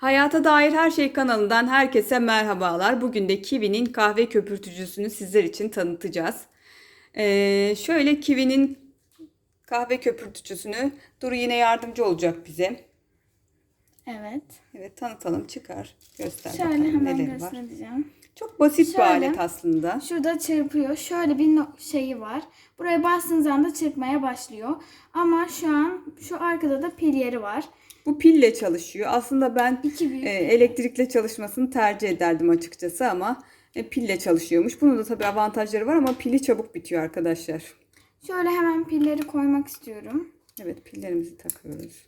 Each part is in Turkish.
Hayata Dair Her Şey kanalından herkese merhabalar. Bugün de Kiwi'nin kahve köpürtücüsünü sizler için tanıtacağız. Ee, şöyle Kiwi'nin kahve köpürtücüsünü Duru yine yardımcı olacak bize. Evet. Evet tanıtalım çıkar göster Şöyle bakalım hemen neleri var. göstereceğim. Çok basit bir Şöyle. alet aslında. Şurada çırpıyor. Şöyle bir no- şeyi var. Buraya bastığınız anda çırpmaya başlıyor. Ama şu an şu arkada da pil yeri var. Bu pille çalışıyor. Aslında ben e, elektrikle çalışmasını tercih ederdim açıkçası ama e, pille çalışıyormuş. Bunun da tabii avantajları var ama pili çabuk bitiyor arkadaşlar. Şöyle hemen pilleri koymak istiyorum. Evet pillerimizi takıyoruz.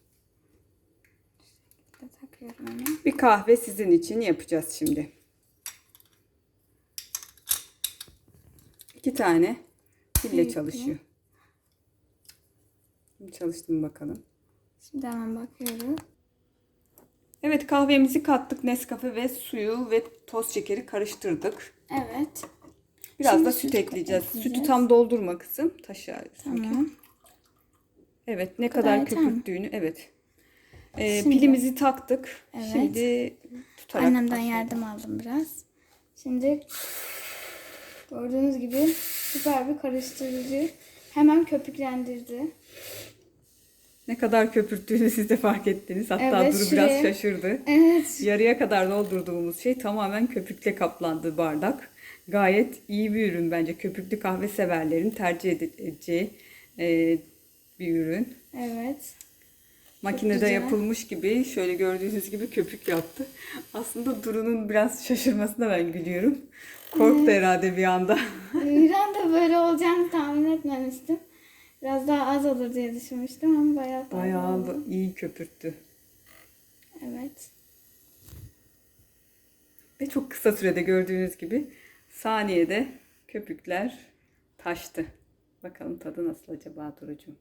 Bir kahve sizin için yapacağız şimdi. İki tane pille çalışıyor. Şimdi Çalıştı mı bakalım. Şimdi hemen bakıyoruz. Evet kahvemizi kattık. Nescafe ve suyu ve toz şekeri karıştırdık. Evet. Biraz Şimdi da süt sütü ekleyeceğiz. ekleyeceğiz. Sütü tam doldurma kızım. Çünkü. Tamam. Evet ne kadar mi? köpürttüğünü evet. Ee, Şimdi- pilimizi taktık. Evet. Şimdi tutarak Annemden başlayalım. yardım aldım biraz. Şimdi gördüğünüz gibi süper bir karıştırıcı. Hemen köpüklendirdi. Ne kadar köpürttüğünü siz de fark ettiniz. Hatta Evet, Duru şuraya- biraz şaşırdı. Evet. Yarıya kadar doldurduğumuz şey tamamen köpükle kaplandı bardak. Gayet iyi bir ürün bence. Köpüklü kahve severlerin tercih edeceği e, bir ürün. Evet. Makinede yapılmış gibi şöyle gördüğünüz gibi köpük yaptı. Aslında Duru'nun biraz şaşırmasına ben gülüyorum. Korktu herhalde bir anda. Bir anda böyle olacağını tahmin etmemiştim. Biraz daha az olur diye düşünmüştüm ama bayağı fazla Bayağı oldu. iyi köpürttü. Evet. Ve çok kısa sürede gördüğünüz gibi saniyede köpükler taştı. Bakalım tadı nasıl acaba Duru'cum?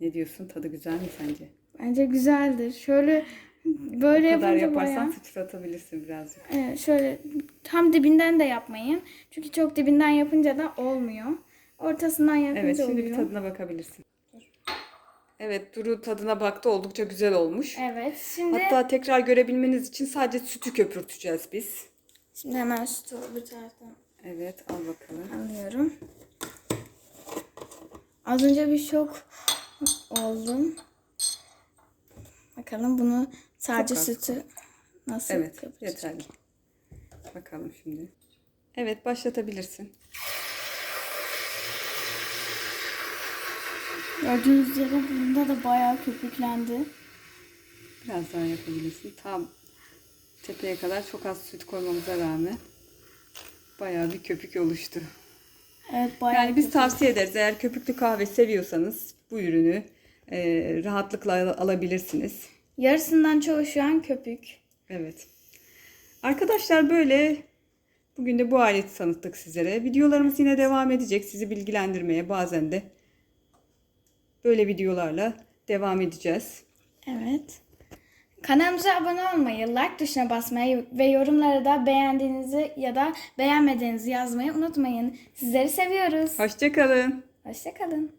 Ne diyorsun? Tadı güzel mi sence? Bence güzeldir. Şöyle böyle Bu kadar yapınca yaparsan bayağı. sıçratabilirsin birazcık. Evet, şöyle tam dibinden de yapmayın. Çünkü çok dibinden yapınca da olmuyor. Ortasından yapınca Evet şimdi bir oluyor. tadına bakabilirsin. Evet Duru tadına baktı. Oldukça güzel olmuş. Evet. Şimdi Hatta tekrar görebilmeniz için sadece sütü köpürteceğiz biz. şimdi hemen sütü bir taraftan Evet al bakalım. alıyorum. Az önce bir şok oldum. Bakalım bunu sadece Çok az. sütü nasıl Evet yeterli. Bakalım şimdi. Evet başlatabilirsin. Gördüğünüz üzere bunda da bayağı köpüklendi. Biraz daha yapabilirsin. Tam tepeye kadar çok az süt koymamıza rağmen bayağı bir köpük oluştu. Evet bayağı Yani biz köpük- tavsiye ederiz. Eğer köpüklü kahve seviyorsanız bu ürünü e, rahatlıkla al- alabilirsiniz. Yarısından çoğu şu an köpük. Evet. Arkadaşlar böyle bugün de bu aleti tanıttık sizlere. Videolarımız yine devam edecek. Sizi bilgilendirmeye bazen de böyle videolarla devam edeceğiz. Evet. Kanalımıza abone olmayı, like tuşuna basmayı ve yorumlara da beğendiğinizi ya da beğenmediğinizi yazmayı unutmayın. Sizleri seviyoruz. Hoşçakalın. Hoşçakalın.